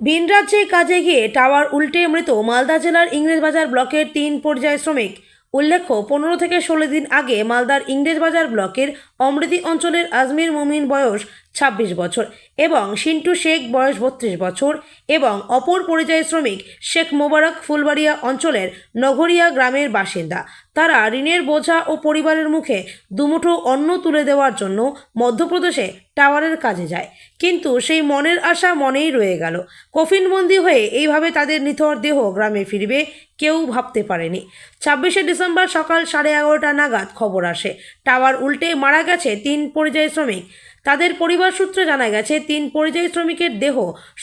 ভিন রাজ্যে কাজে গিয়ে টাওয়ার উল্টে মৃত মালদা জেলার ইংরেজবাজার ব্লকের তিন পর্যায় শ্রমিক। উল্লেখ্য, পনেরো থেকে ষোলো দিন আগে মালদার ইংরেজবাজার ব্লকের অমৃতি অঞ্চলের আজমির মমিন বয়স ছাব্বিশ বছর এবং সিন্টু শেখ বয়স বত্রিশ বছর এবং অপর পরিযায়ী শ্রমিক শেখ মোবারক ফুলবাড়িয়া অঞ্চলের নগরিয়া গ্রামের বাসিন্দা। তারা ঋণের বোঝা ও পরিবারের মুখে দুমুঠো অন্ন তুলে দেওয়ার জন্য মধ্যপ্রদেশে টাওয়ারের কাজে যায়। কিন্তু সেই মনের আশা মনেই রয়ে গেল। কফিনবন্দি হয়ে এইভাবে তাদের নিথর দেহ গ্রামে ফিরবে কেউ ভাবতে পারেনি। ছাব্বিশে ডিসেম্বর সকাল সাড়ে এগারোটা নাগাদ খবর আসে। টাওয়ার উল্টে মারা গেছে তিন পরিযায়ী শ্রমিক। তাদের পরিবার সূত্রে জানা গেছে, তিন পরিযায়ী শ্রমিকের দেহ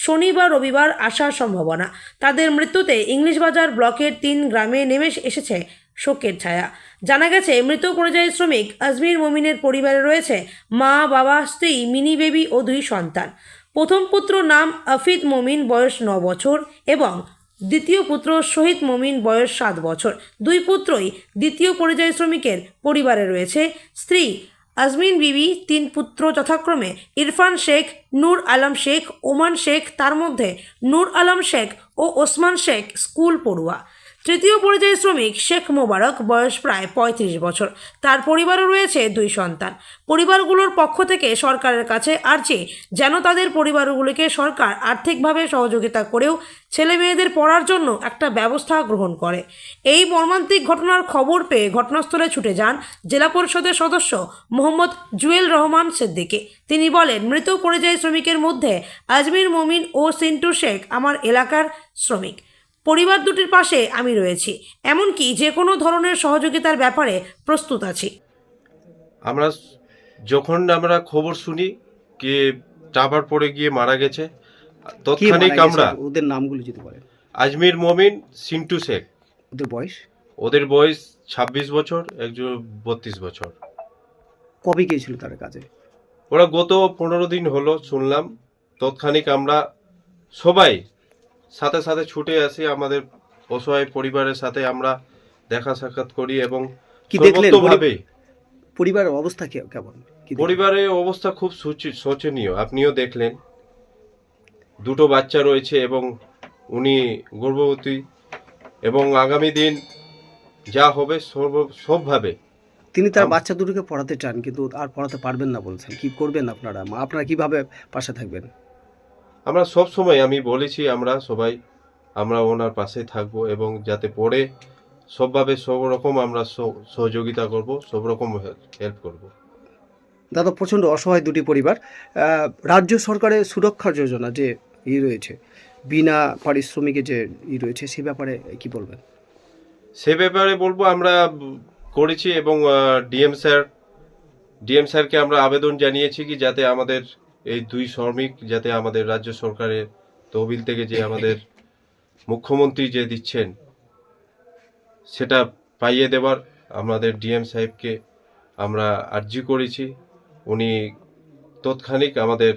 শনিবার, রবিবার আসার সম্ভাবনা। তাদের মৃত্যুতে ইংলিশবাজার ব্লকের তিন গ্রামে নেমে এসেছে শোকের ছায়া। জানা গেছে, মৃত পরিযায়ী শ্রমিক আজমির মমিনের পরিবারে রয়েছে মা, বাবা, স্ত্রী, মিনি বেবি ও দুই সন্তান। প্রথম পুত্র নাম আফিদ মমিন, বয়স ন বছর এবং দ্বিতীয় পুত্র শহীদ মমিন, বয়স সাত বছর। দুই পুত্রই দ্বিতীয় পরিযায়ী শ্রমিকের পরিবারে রয়েছে। স্ত্রী আজমিন বিবি, তিন পুত্র যথাক্রমে, ইরফান শেখ, নূর আলম শেখ, ওমান শেখ, তার মধ্যে নূর আলম শেখ ও ওসমান শেখ, স্কুল পড়ুয়া। তৃতীয় পরিযায়ী শ্রমিক শেখ মোবারক, বয়স প্রায় পঁয়ত্রিশ বছর। তার পরিবারও রয়েছে দুই সন্তান। পরিবারগুলোর পক্ষ থেকে সরকারের কাছে আর্জি, যেন তাদের পরিবারগুলিকে সরকার আর্থিকভাবে সহযোগিতা করেও ছেলে মেয়েদের পড়ার জন্য একটা ব্যবস্থা গ্রহণ করে। এই মর্মান্তিক ঘটনার খবর পেয়ে ঘটনাস্থলে ছুটে যান জেলা পরিষদের সদস্য মোহাম্মদ জুয়েল রহমান সিদ্দিকী। তিনি বলেন, মৃত পরিযায়ী শ্রমিকের মধ্যে আজমির মমিন ও সিন্টু শেখ আমার এলাকার শ্রমিক। পরিবার দুটির পাশে আমি রয়েছি। এমনকি যে কোনো ধরনের সহযোগিতার ব্যাপারে প্রস্তুত আছি। আমরা যখন আমরা খবর শুনি যে টাবার পড়ে গিয়ে মারা গেছে কে তৎক্ষণিক আমরা ওদের নামগুলো যদি বলেন। আজমির মমিন সিন্টু শেখ। ওদের বয়স? ওদের বয়স ছাব্বিশ বছর একজন বত্রিশ বছর। কবে গিয়েছিল তার কাজে? ওরা গত পনেরো দিন হলো শুনলাম। তৎক্ষণিক আমরা সবাই সাথে সাথে ছুটে আসি আমাদের অসহায় পরিবারের সাথে আমরা দেখা সাক্ষাৎ করি এবং কি দেখলেন? ভাবে পরিবারের অবস্থা কেমন? পরিবারের অবস্থা খুব শোচনীয়। আপনিও দেখলেন। দুটো বাচ্চা রয়েছে এবং উনি গর্ভবতী এবং আগামী দিন যা হবে সব সবভাবে তিনি তার বাচ্চা দুটোকে পড়াতে চান কিন্তু আর পড়াতে পারবেন না বলছেন। কি করবেন আপনারা? মা- আপনারা কীভাবে পাশে থাকবেন? আমরা সব সময় আমি বলেছি আমরা সবাই আমরা ওনার পাশে থাকব এবং যাতে পড়ে সবভাবে সব রকম আমরা সহ- সহযোগিতা করব সব রকম হেল্প করব। দাদা প্রচণ্ড অসহায় দুটি পরিবার। রাজ্য সরকারের সুরক্ষা যোজনা যে ই রয়েছে বিনা পারিশ্রমিকে যে ই রয়েছে সে ব্যাপারে কি বলবেন? সে ব্যাপারে বলব আমরা করেছি এবং ডিএম স্যার ডিএম স্যারকে আমরা আবেদন জানিয়েছি কি যাতে আমাদের এই দুই শ্রমিক যাতে আমাদের রাজ্য সরকারের তহবিল থেকে যে আমাদের মুখ্যমন্ত্রী যে দিচ্ছেন, সেটা পাইয়ে দেওয়ার আমাদের ডিএম সাহেবকে আমরা আর্জি করেছি। উনি তৎক্ষণিক আমাদের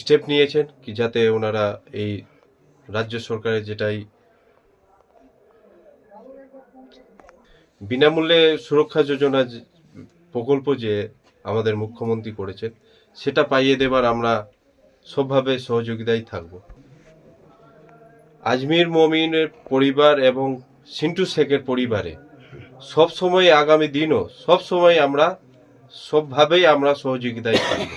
স্টেপ নিয়েছেন কি যাতে ওনারা এই রাজ্য সরকারের যেটাই বিনামূল্যে সুরক্ষা যোজনা প্রকল্প যে আমাদের মুখ্যমন্ত্রী করেছেন সেটা পাইয়ে দেবার আমরা সবভাবে সহযোগিতায় থাকব। আজমির মমিনের পরিবার এবং সিন্টু শেখের পরিবারে সব সময় আগামী দিনও সব সময় আমরা সবভাবেই আমরা সহযোগিতায় থাকব।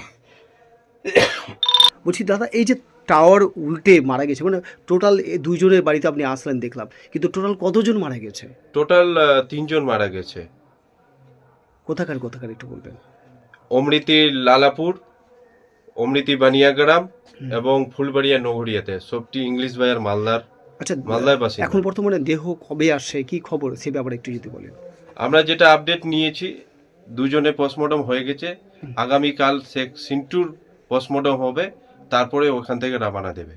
বলছি দাদা এই যে টাওয়ার উল্টে মারা গেছে মানে টোটাল দুইজনের বাড়িতে আপনি আসলেন দেখলাম কিন্তু টোটাল কতজন মারা গেছে? টোটাল তিনজন মারা গেছে। কোথাকার কোথাকার একটু বলবেন? অমৃতি লালাপুর অমৃতি বানিয়াগ্রাম এবং ফুলবাড়িয়া নগরিয়াতে সবটি ইংলিশ বাজার মালদার আচ্ছা মালদার বাসিন্দা। এখন বর্তমানে দেহ কবে আসছে কি খবর সে ব্যাপারে একটু যদি বলেন। আমরা যেটা আপডেট নিয়েছি দুজনে পোস্টমর্টম হয়ে গেছে। আগামীকাল শেখ সিন্টুর পোস্টমর্টম হবে তারপরে ওখান থেকে রাবানা দেবে।